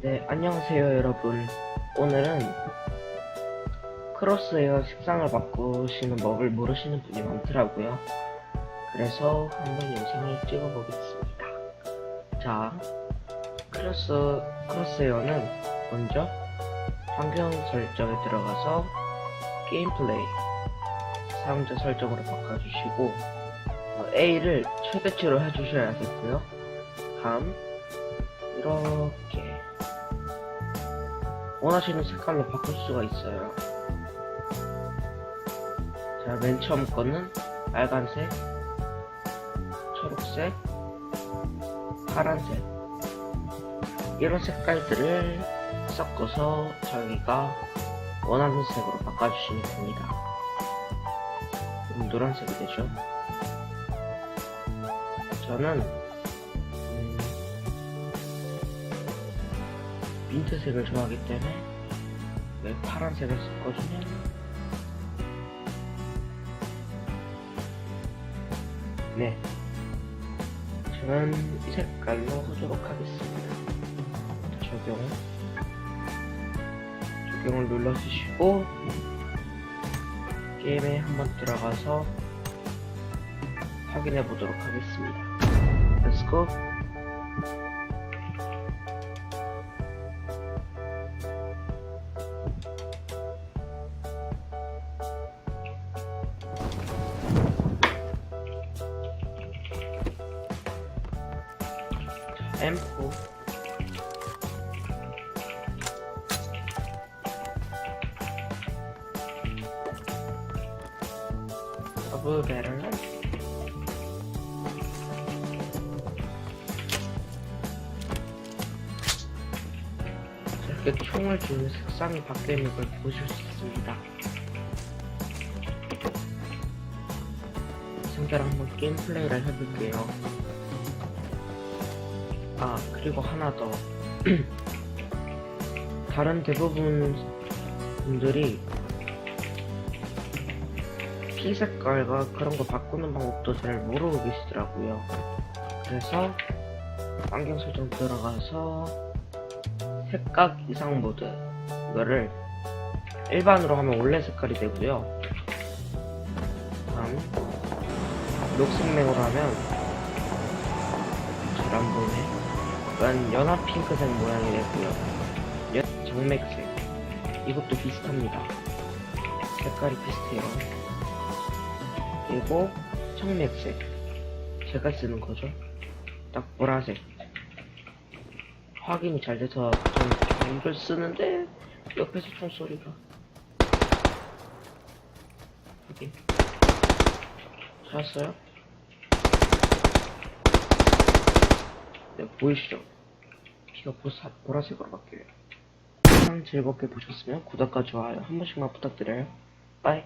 네, 안녕하세요, 여러분. 오늘은 크로스에어 색상을 바꾸시는 법을 모르시는 분이 많더라고요. 그래서 한번 영상을 찍어보겠습니다. 자, 크로스, 크로스에어는 먼저 환경 설정에 들어가서 게임 플레이 사용자 설정으로 바꿔주시고 어, A를 최대치로 해주셔야겠고요. 다음 이렇게 원하시는 색깔로 바꿀 수가 있어요. 자, 맨 처음 거는 빨간색, 초록색, 파란색 이런 색깔들을 섞어서 자기가 원하는 색으로 바꿔주시면 됩니다. 그럼 노란색이 되죠. 저는 민트색을 좋아하기 때문에 왜 파란색을 섞어주면 네. 저는 이 색깔로 하도록 하겠습니다. 적용. 적용을 눌러주시고 게임에 한번 들어가서 확인해 보도록 하겠습니다. Let's go M4 더블 배럴은 이렇게 총을 주는 색상이 바뀌는 걸 보실 수 있습니다. 상대랑 한번 게임 플레이를 해볼게요. 아 그리고 하나 더. 다른 대부분 분들이 피 색깔과 그런 거 바꾸는 방법도 잘 모르고 계시더라고요. 그래서 안경 설정 들어가서 색각 이상 모드 이거를 일반으로 하면 원래 색깔이 되고요. 다음 녹색맹으로 하면 잘 안 보이네 약간 연합 핑크색 모양이 되고요. 연- 정맥색. 이것도 비슷합니다. 색깔이 비슷해요. 그리고 청맥색. 제가 쓰는 거죠. 딱 보라색. 확인이 잘 돼서 좀 이걸 쓰는데 옆에서 총소리가. 확인. 찾았어요? 네, 보이시죠? 피가 보사, 보라색으로 바뀌어요. 영상 즐겁게 보셨으면 구독과 좋아요 한 번씩만 부탁드려요. 빠이.